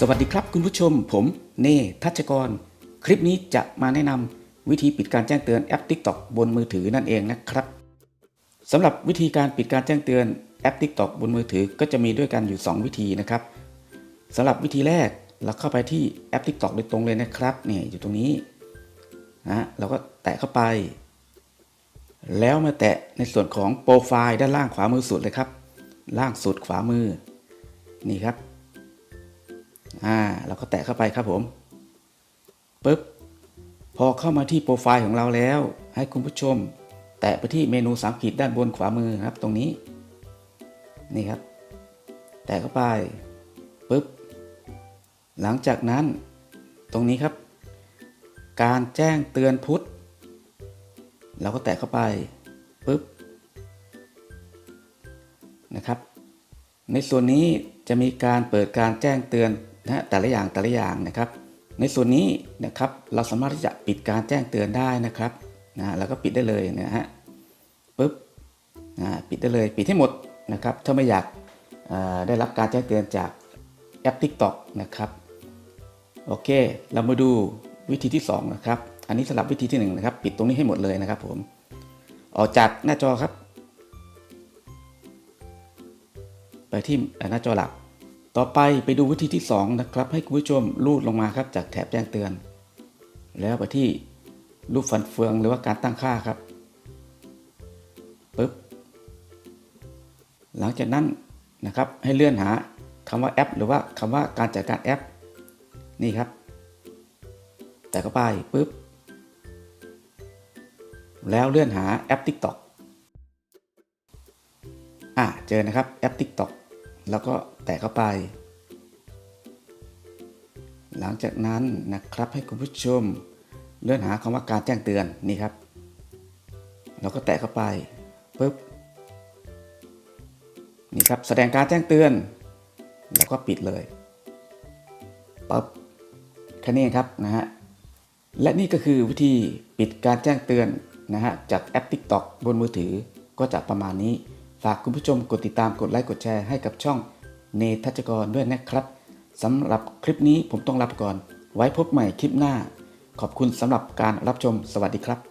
สวัสดีครับคุณผู้ชม ผมเนทัชกร คลิปนี้จะมาแนะนำวิธีปิดการแจ้งเตือนแอป TikTok บนมือถือนั่นเองนะครับสำหรับวิธีการปิดการแจ้งเตือนแอป TikTok บนมือถือก็จะมีด้วยกันอยู่ 2 วิธีนะครับสำหรับวิธีแรกเราเข้าไปที่แอป TikTok โดยตรงเลยนะครับเนี่ยอยู่ตรงนี้นะเราก็แตะเข้าไป แล้วมาแตะในส่วนของโปรไฟล์ด้านล่างขวามือสุดเลยครับ ล่างสุดขวามือนี่ครับ อ่าเราก็แตะเข้าไปครับผมปึ๊บพอเข้ามาที่โปรไฟล์ของเราแล้ว ให้คุณผู้ชม แตะไปที่เมนูสามขีดด้านบนขวามือครับ ตรงนี้ นี่ครับ แตะเข้าไปปึ๊บหลังจากนั้น ตรงนี้ครับ การแจ้งเตือนพุทธเราก็แตะเข้าไปปึ๊บนะครับ ในส่วนนี้จะมีการเปิดการแจ้งเตือน นะแต่ละอย่างแต่ละอย่างนะครับ ในส่วนนี้นะครับเราสามารถที่จะปิดการแจ้งเตือนได้นะครับนะแล้วก็ปิดได้เลยนะฮะปึ๊บนะปิดได้เลยปิดให้หมดนะครับถ้าไม่อยากได้รับการแจ้งเตือนจากแอป TikTok นะครับโอเค เรามาดูวิธีที่สองนะครับ อันนี้สำหรับวิธีที่หนึ่งนะครับ ปิดตรงนี้ให้หมดเลยนะครับผม ออกจากหน้าจอครับ ไปที่หน้าจอหลัก ต่อไปไปดูวิธีที่ 2 นะครับ ให้คุณผู้ชมลูดลงมาครับจากแถบแจ้งเตือน แล้วไปที่รูปฟันเฟืองหรือว่าการตั้งค่าครับปึ๊บหลังจากนั้นนะครับให้เลื่อนหาคำว่าแอป หรือว่าคำว่าการจัดการแอป นี่ครับ แต่เข้าไปปึ๊บแล้วเลื่อนหาแอป TikTok อะเจอนะครับแอป TikTok แล้วก็แตะเข้าไป หลังจากนั้นนะครับให้คุณผู้ชมเลื่อนหาคำว่าการแจ้งเตือนนี่ครับ เราก็แตะเข้าไปปุ๊บนี่ครับแสดงการแจ้งเตือน แล้วก็ปิดเลยปั๊บแค่นี้ครับนะฮะและนี่ก็คือวิธีปิดการแจ้งเตือนนะฮะจากแอป TikTok บนมือถือก็จะประมาณนี้ากคุณผู้ชมกดติดตามกดไลค์กดแชร์ให้กับช่องเนทัชกรด้วยนะครับสำหรับคลิปนี้ผมต้องลาไปก่อน ไว้พบใหม่คลิปหน้า ขอบคุณสำหรับการรับชมสวัสดีครับ